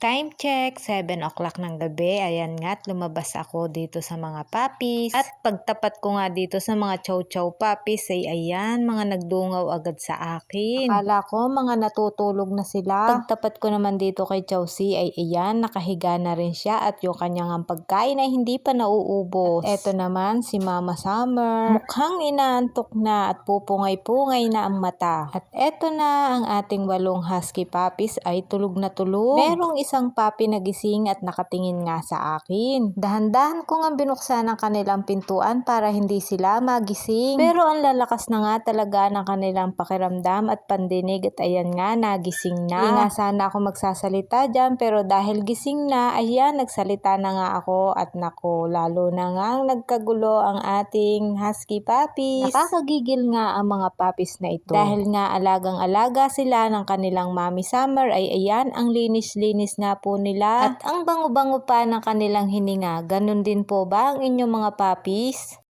Time check, 7 o'clock ng gabi. Ayan nga't lumabas ako dito sa mga puppies. At pagtapat ko nga dito sa mga chow-chow puppies ay ayan, mga nagdungaw agad sa akin. Akala ko mga natutulog na sila. Pagtapat ko naman dito kay Chowsi ay ayan, nakahiga na rin siya at yung kanyang pagkain ay hindi pa nauubos. At eto naman si Mama Summer. Mukhang inaantok na at pupungay-pungay na ang mata. At eto na ang ating walong husky puppies ay tulog na tulog. Merong isang papi nagising at nakatingin nga sa akin. Dahan-dahan ko nga binuksan ang kanilang pintuan para hindi sila magising. Pero ang lalakas na nga talaga ng kanilang pakiramdam at pandinig at ayan nga nagising na. Hindi nga sana ako magsasalita dyan pero dahil gising na, ayan nagsalita na nga ako at nako lalo na nga nagkagulo ang ating husky puppies. Nakakagigil nga ang mga puppies na ito. Dahil nga alagang-alaga sila ng kanilang mommy summer ay ayan ang linis-linis nga po nila. At ang bango-bango pa ng kanilang hininga. Ganon din po ba ang inyong mga puppies?